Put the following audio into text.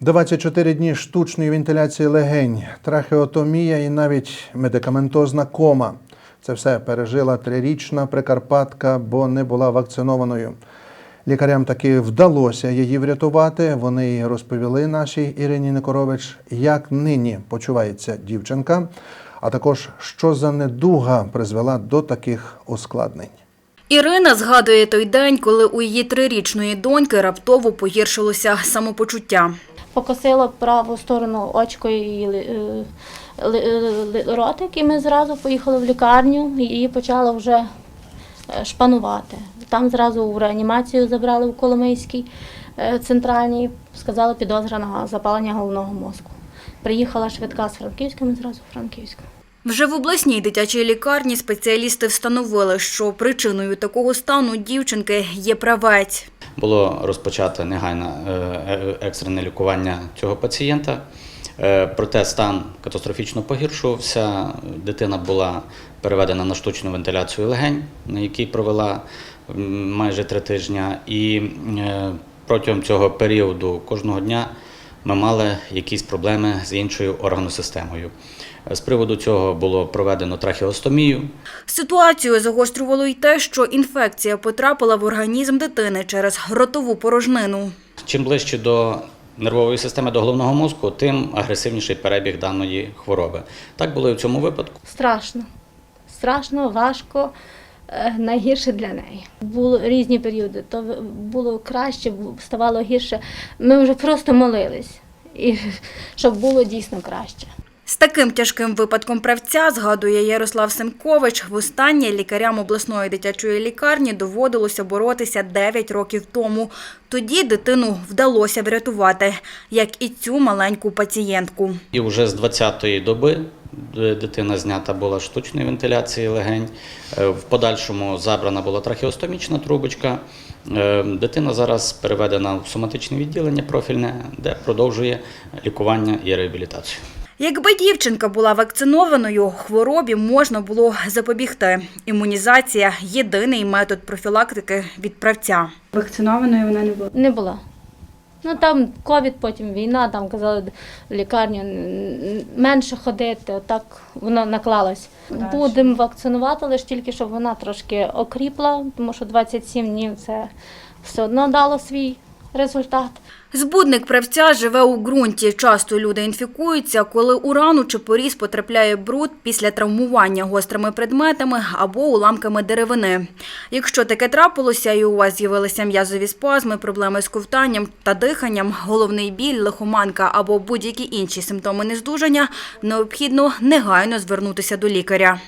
24 дні штучної вентиляції легень, трахеотомія і навіть медикаментозна кома. Це все пережила трирічна прикарпатка, бо не була вакцинованою. Лікарям таки вдалося її врятувати. Вони розповіли нашій Ірині Никорович, як нині почувається дівчинка, а також що за недуга призвела до таких ускладнень. Ірина згадує той день, коли у її трирічної доньки раптово погіршилося самопочуття. Покосило праву сторону очко і е, ли- ротик, і ми зразу поїхали в лікарню, і її почало вже е, шпанувати. Там зразу в реанімацію забрали в Коломийській е, центральній, сказали підозра на запалення головного мозку. Приїхала швидка з Франківська, ми зразу в Франківську. Вже в обласній дитячій лікарні спеціалісти встановили, що причиною такого стану дівчинки є правець. Було розпочато негайне е, екстрене лікування цього пацієнта. Е, Проте стан катастрофічно погіршувався. Дитина була переведена на штучну вентиляцію легень, на якій провела майже три тижні. І е, протягом цього періоду кожного дня ми мали якісь проблеми з іншою органосистемою. З приводу цього було проведено трахеостомію. Ситуацію загострювало й те, що інфекція потрапила в організм дитини через ротову порожнину. Чим ближче до нервової системи до головного мозку, тим агресивніший перебіг даної хвороби. Так було і в цьому випадку. Страшно. Страшно, важко, найгірше для неї. Були різні періоди. То було краще, ставало гірше. Ми вже просто молились, і щоб було дійсно краще. З таким тяжким випадком правця, згадує Ярослав Семкович, востаннє лікарям обласної дитячої лікарні доводилося боротися 9 років тому. Тоді дитину вдалося врятувати, як і цю маленьку пацієнтку. І вже з 20-ї доби е, дитина знята була штучної вентиляції легень. Е, В подальшому забрана була трахеостомічна трубочка. Е, Дитина зараз переведена в соматичне відділення профільне, де продовжує лікування і реабілітацію. Якби дівчинка була вакцинованою, хворобі можна було запобігти. Імунізація єдиний метод профілактики від правця. Вакцинованою вона не була. Не було. Ну там ковід, потім війна, там казали в лікарню менше ходити, отак воно наклалось. Будемо вакцинувати, лише тільки щоб вона трошки окріпла, тому що 27 днів це все одно дало свій результат. Збудник правця живе у ґрунті. Часто люди інфікуються, коли у рану чи поріз потрапляє бруд після травмування гострими предметами або уламками деревини. Якщо таке трапилося і у вас з'явилися м'язові спазми, проблеми з ковтанням та диханням, головний біль, лихоманка або будь-які інші симптоми нездужання, необхідно негайно звернутися до лікаря.